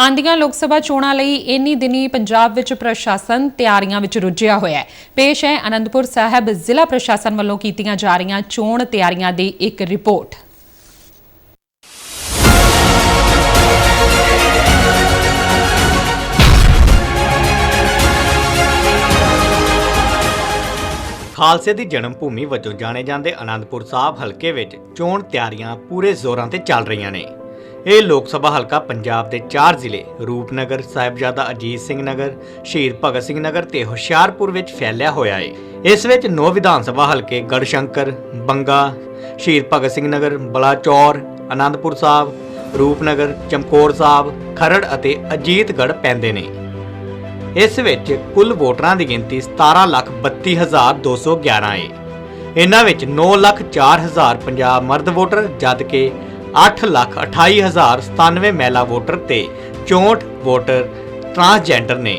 ਆਂਦੀਆਂ ਲੋਕ ਸਭਾ ਚੋਣਾਂ ਲਈ ਇੰਨੀ ਦਿਨੀ ਪੰਜਾਬ ਵਿੱਚ ਪ੍ਰਸ਼ਾਸਨ ਤਿਆਰੀਆਂ ਵਿੱਚ ਰੁੱਝਿਆ ਹੋਇਆ ਹੈ। ਪੇਸ਼ ਹੈ ਅਨੰਦਪੁਰ ਸਾਹਿਬ ਜ਼ਿਲ੍ਹਾ ਪ੍ਰਸ਼ਾਸਨ ਵੱਲੋਂ ਕੀਤੀਆਂ ਜਾ ਰਹੀਆਂ ਚੋਣ ਤਿਆਰੀਆਂ ਦੀ ਇੱਕ ਰਿਪੋਰਟ। ਖਾਲਸੇ ਦੀ ਜਨਮ ਭੂਮੀ ਵਜੋਂ ਜਾਣੇ ਜਾਂਦੇ ਆਨੰਦਪੁਰ ਸਾਹਿਬ ਹਲਕੇ ਵਿੱਚ ਚੋਣ ਤਿਆਰੀਆਂ ਪੂਰੇ ਜ਼ੋਰਾਂ ਤੇ ਚੱਲ ਰਹੀਆਂ ਨੇ। ਇਹ ਲੋਕ ਸਭਾ ਹਲਕਾ ਪੰਜਾਬ ਦੇ ਚਾਰ ਜ਼ਿਲ੍ਹੇ ਰੂਪਨਗਰ ਸਾਹਿਬਜ਼ਾਦਾ ਅਜੀਤ ਸਿੰਘ ਨਗਰ ਸ਼ਹੀਦ ਭਗਤ ਸਿੰਘ ਨਗਰ ਤੇ ਹੁਸ਼ਿਆਰਪੁਰ ਵਿੱਚ ਫੈਲਿਆ ਹੋਇਆ ਹੈ ਇਸ ਵਿੱਚ ਨੌ ਵਿਧਾਨ ਸਭਾ ਹਲਕੇ ਗੜਸ਼ੰਕਰ ਬੰਗਾ ਸ਼ਹੀਦ ਭਗਤ ਸਿੰਘ ਨਗਰ ਬਲਾਚੌਰ ਆਨੰਦਪੁਰ ਸਾਹਿਬ ਰੂਪਨਗਰ ਚਮਕੌਰ ਸਾਹਿਬ ਖਰੜ ਅਤੇ ਅਜੀਤਗੜ੍ਹ ਪੈਂਦੇ ਨੇ। ਇਸ ਵਿੱਚ ਕੁੱਲ ਵੋਟਰਾਂ ਦੀ ਗਿਣਤੀ 17,32,211 ਹੈ ਇਹਨਾਂ ਵਿੱਚ 9,04,000 ਪੰਜਾਬ ਮਰਦ ਵੋਟਰ ਜਦਕਿ 8,28,097 ਮਹਿਲਾ ਵੋਟਰ ਤੇ 64 ਵੋਟਰ ਟਰਾਂਸਜੈਂਡਰ ਨੇ।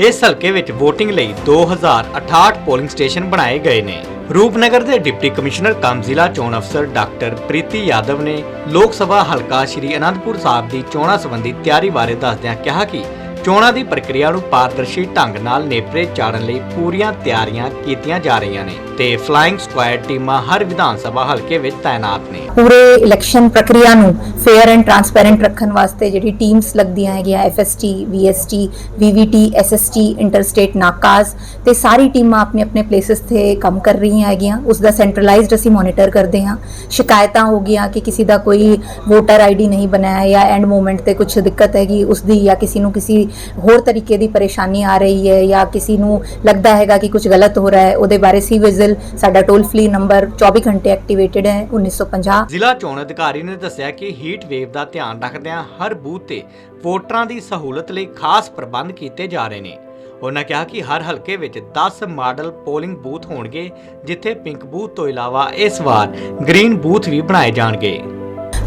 ਇਸ ਹਲਕੇ ਵਿੱਚ VOTING ਲਈ 2068 ਪੋਲਿੰਗ ਸਟੇਸ਼ਨ ਬਣਾਏ ਗਏ ਨੇ। ਰੂਪਨਗਰ ਦੇ ਡਿਪਟੀ ਕਮਿਸ਼ਨਰ ਕਮ ਜ਼ਿਲ੍ਹਾ ਚੋਣ ਅਫਸਰ ਡਾਕਟਰ ਪ੍ਰੀਤੀ ਯਾਦਵ ਨੇ ਲੋਕ ਸਭਾ ਹਲਕਾ ਸ਼੍ਰੀ ਅਨੰਦਪੁਰ ਸਾਹਿਬ ਦੀ ਚੋਣਾਂ ਸੰਬੰਧੀ ਤਿਆਰੀ ਬਾਰੇ ਦੱਸਦਿਆਂ ਕਿਹਾ ਕਿ ਚੋਣਾਂ ਦੀ ਪ੍ਰਕਿਰਿਆ ਨੂੰ ਪਾਰਦਰਸ਼ੀ ਢੰਗ ਨਾਲ ਨੇਪਰੇ ਚਾੜਨ ਲਈ ਪੂਰੀਆਂ ਤਿਆਰੀਆਂ ਕੀਤੀਆਂ ਜਾ ਰਹੀਆਂ ਨੇ ਤੇ ਫਲਾਈਂਗ ਸਕੁਐਡ ਟੀਮਾਂ ਹਰ ਵਿਧਾਨ ਸਭਾ ਹਲਕੇ ਵਿੱਚ ਤਾਇਨਾਤ ਨੇ। ਪੂਰੇ ਇਲੈਕਸ਼ਨ ਪ੍ਰਕਿਰਿਆ ਨੂੰ ਫੇਅਰ ਐਂਡ ਟਰਾਂਸਪੈਰੈਂਟ ਰੱਖਣ ਵਾਸਤੇ ਜਿਹੜੀ ਟੀਮਸ ਲੱਗਦੀਆਂ ਹੈਗੀਆਂ FST VST VVT SST interstate ਨਾਕਾਸ ਤੇ ਸਾਰੀ ਟੀਮਾਂ ਆਪਣੇ ਆਪਣੇ ਪਲੇਸਸ ਤੇ ਕੰਮ ਕਰ ਰਹੀਆਂ ਹੈਗੀਆਂ। ਉਸ ਦਾ ਸੈਂਟਰਲਾਈਜ਼ਡ ਅਸੀਂ ਮੋਨੀਟਰ ਕਰਦੇ ਹਾਂ। ਸ਼ਿਕਾਇਤਾਂ ਹੋ ਗਈਆਂ ਕਿ ਕਿਸੇ ਦਾ ਕੋਈ ਵੋਟਰ ਆਈਡੀ ਨਹੀਂ ਬਣਾਇਆ ਜਾਂ ਐਂਡ ਮੂਵਮੈਂਟ ਤੇ ਕੁਝ ਦਿੱਕਤ ਹੈਗੀ, ਉਸ ਦੀ ਜਾਂ ਕਿਸੇ ਨੂੰ ਕਿਸੇ ਹੋਰ ਤਰੀਕੇ ਦੀ ਪਰੇਸ਼ਾਨੀ ਆ ਰਹੀ ਹੈ ਜਾਂ ਕਿਸੇ ਨੂੰ ਲੱਗਦਾ ਹੈਗਾ ਕਿ ਕੁਝ ਗਲਤ ਹੋ ਰਿਹਾ ਹੈ, ਉਹਦੇ ਬਾਰੇ ਸੀ ਵਿਜ਼ਲ, ਸਾਡਾ ਟੋਲ ਫ੍ਰੀ ਨੰਬਰ 24 ਘੰਟੇ ਐਕਟੀਵੇਟਡ ਹੈ 1950 ਜ਼ਿਲ੍ਹਾ ਚੋਣ ਅਧਿਕਾਰੀ ਨੇ ਦੱਸਿਆ ਕਿ ਹੀਟ ਵੇਵ ਦਾ ਧਿਆਨ ਰੱਖਦਿਆਂ ਹਰ ਬੂਥ ਤੇ ਵੋਟਰਾਂ ਦੀ ਸਹੂਲਤ ਲਈ ਖਾਸ ਪ੍ਰਬੰਧ ਕੀਤੇ ਜਾ ਰਹੇ ਨੇ। ਉਹਨਾਂ ਕਿਹਾ ਕਿ ਹਰ ਹਲਕੇ ਵਿੱਚ 10 ਮਾਡਲ ਪੋਲਿੰਗ ਬੂਥ ਹੋਣਗੇ, ਜਿੱਥੇ ਪਿੰਕ ਬੂਥ ਤੋਂ ਇਲਾਵਾ ਇਸ ਵਾਰ ਗ੍ਰੀਨ ਬੂਥ ਵੀ ਬਣਾਏ ਜਾਣਗੇ।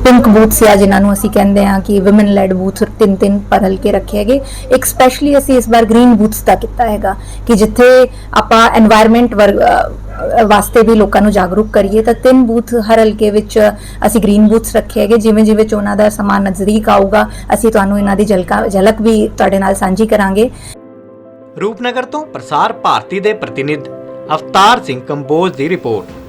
ਪਿੰਕ ਬੂਥਸ ਆ, ਜਿਨ੍ਹਾਂ ਨੂੰ ਅਸੀਂ ਕਹਿੰਦੇ ਆ ਕਿ ਔਮਨ ਲੈਡ ਬੂਥ ਤਿੰਨ ਤਿੰਨ ਪਰਲ ਕੇ ਰੱਖੇ ਹੈਗੇ। ਇੱਕ ਸਪੈਸ਼ਲੀ ਅਸੀਂ ਇਸ ਵਾਰ ਗ੍ਰੀਨ ਬੂਥਸ ਦਾ ਕੀਤਾ ਹੈਗਾ ਕਿ ਜਿੱਥੇ ਆਪਾਂ এনवायरमेंट ਵਾਸਤੇ ਵੀ ਲੋਕਾਂ ਨੂੰ ਜਾਗਰੂਕ ਕਰੀਏ, ਤਾਂ ਤਿੰਨ ਬੂਥ ਹਰ ਹਲਕੇ ਵਿੱਚ ਅਸੀਂ ਗ੍ਰੀਨ ਬੂਥਸ ਰੱਖੇ ਹੈਗੇ। ਜਿਵੇਂ ਜਿਵੇਂ ਚੋਣਾਂ ਦਾ ਸਮਾਨ ਨਜ਼ਦੀਕ ਆਊਗਾ, ਅਸੀਂ ਤੁਹਾਨੂੰ ਇਹਨਾਂ ਦੀ ਝਲਕ ਵੀ ਤੁਹਾਡੇ ਨਾਲ ਸਾਂਝੀ ਕਰਾਂਗੇ। ਰੂਪਨਗਰ ਤੋਂ ਪ੍ਰਸਾਰ ਭਾਰਤੀ ਦੇ ਪ੍ਰਤੀਨਿਧ ਅਵਤਾਰ ਸਿੰਘ ਕੰਬੋਜ ਦੀ ਰਿਪੋਰਟ।